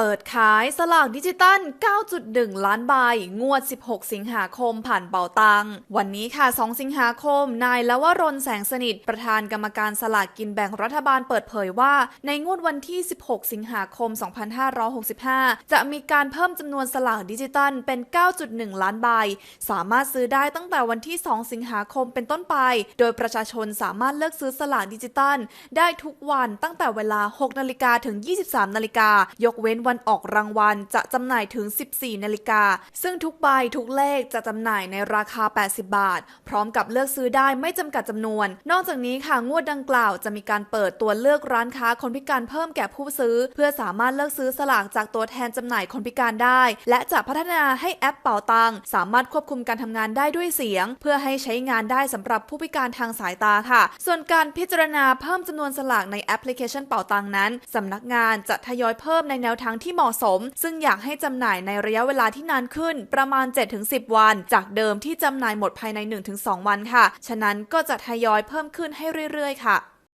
เปิดขายสลากดิจิตัล 9.1 ล้านใบ งวด 16 สิงหาคมผ่านเป่าตัง วันนี้ค่ะ 2 สิงหาคม นายลวรนแสงสนิท ประธานกรรมการสลากกินแบ่งรัฐบาลเปิดเผยว่า ในงวดวันที่ 16 สิงหาคม 2565 จะมีการเพิ่มจำนวนสลากดิจิตัลเป็น 9.1 ล้านใบ สามารถซื้อได้ตั้งแต่วันที่ 2 สิงหาคมเป็นต้นไป โดยประชาชนสามารถเลือกซื้อสลากดิจิตัล ได้ทุกวันตั้งแต่เวลา 6 นาฬิกาถึง 23 นาฬิกายกเว้นวันออกรางวัลจะจำหน่ายถึง 14 นาฬิกา ซึ่งทุกใบทุกเลขจะจำหน่ายในราคา 80 บาท พร้อมกับเลือกซื้อได้ไม่จำกัดจำนวน นอกจากนี้ค่ะงวดดังกล่าวจะมีการเปิดตัวเลือกร้านค้าคนพิการเพิ่มแก่ผู้ซื้อ เพื่อสามารถเลือกซื้อสลากจากตัวแทนจำหน่ายคนพิการได้ และจะพัฒนาให้แอปเป่าตังสามารถควบคุมการทำงานได้ด้วยเสียง เพื่อให้ใช้งานได้สำหรับผู้พิการทางสายตาค่ะ ส่วนการพิจารณาเพิ่มจำนวนสลากในแอปพลิเคชันเป่าตังนั้นสำนักงานจะทยอยเพิ่มในแนวทางางที่เหมาะสม ซึ่งอยากให้จำหน่ายในระยะเวลาที่นานขึ้น ประมาณ 7-10 วัน จากเดิมที่จำหน่ายหมดภายใน 1-2 วันค่ะ ฉะนั้นก็จะทยอยเพิ่มขึ้นให้เรื่อยๆ ค่ะ